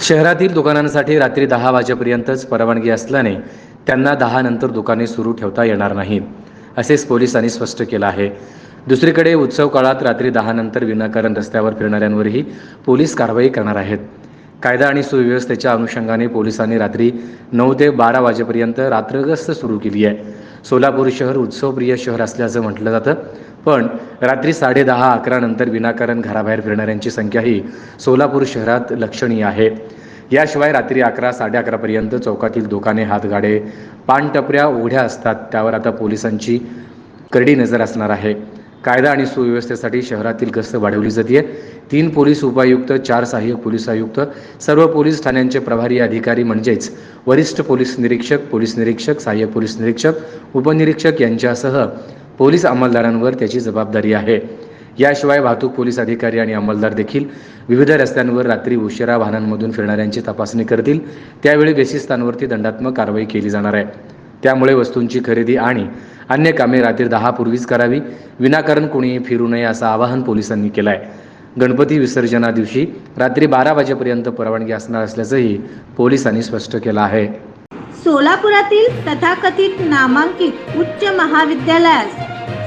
शहरातील दुकानांसाठी रात्री दहा वाजेपर्यंतच परवानगी असल्याने त्यांना दहा नंतर दुकाने सुरू ठेवता येणार नाहीत असेच पोलिसांनी स्पष्ट केलं आहे. दुसरीकडे उत्सव काळात रात्री दहा नंतर विनाकारण रस्त्यावर फिरणाऱ्यांवरही पोलीस कारवाई करणार आहेत. कायदा आणि सुव्यवस्थेच्या अनुषंगाने पोलिसांनी रात्री नऊ ते बारा वाजेपर्यंत रात्रगस्त सुरू केली आहे. सोलापूर शहर उत्सवप्रिय शहर असल्याचं म्हटलं जातं. पण रात्री साडेदहा अकरा नंतर विनाकारण घराबाहेर फिरणाऱ्यांची संख्या ही सोलापूर शहरात लक्षणीय आहे. याशिवाय रात्री अकरा साडे अकरापर्यंत चौकातील दुकाने हातगाडे पानटपऱ्या उघड्या असतात. त्यावर आता पोलिसांची करडी नजर असणार आहे. कायदा आणि सुव्यवस्थेसाठी शहरातील गस्त वाढवली जाते तीन पोलीस उपायुक्त चार सहाय्यक पोलीस आयुक्त सर्व पोलीस ठाण्यांचे प्रभारी अधिकारी म्हणजेच वरिष्ठ पोलीस निरीक्षक पोलीस निरीक्षक सहाय्यक पोलीस निरीक्षक उपनिरीक्षक यांच्यासह पोलीस अंमलदारांवर त्याची जबाबदारी आहे. याशिवाय वाहतूक पोलीस अधिकारी आणि अंमलदार देखील विविध रस्त्यांवर रात्री उशिरा वाहनांमधून फिरणाऱ्यांची तपासणी करतील. त्यावेळी बेशिस्तांवरती दंडात्मक कारवाई केली जाणार आहे. त्यामुळे वस्तूंची खरेदी आणि अन्य कामे रात्री दहापूर्वीच करावी. विनाकारण कोणीही फिरू नये असं आवाहन पोलिसांनी केलं आहे गणपती विसर्जना दिवशी रात्री बारा वाजेपर्यंत परवानगी असणार असल्याचंही पोलिसांनी स्पष्ट केलं आहे. सोलापुरातील तथाकथित नामांकित उच्च महाविद्यालयास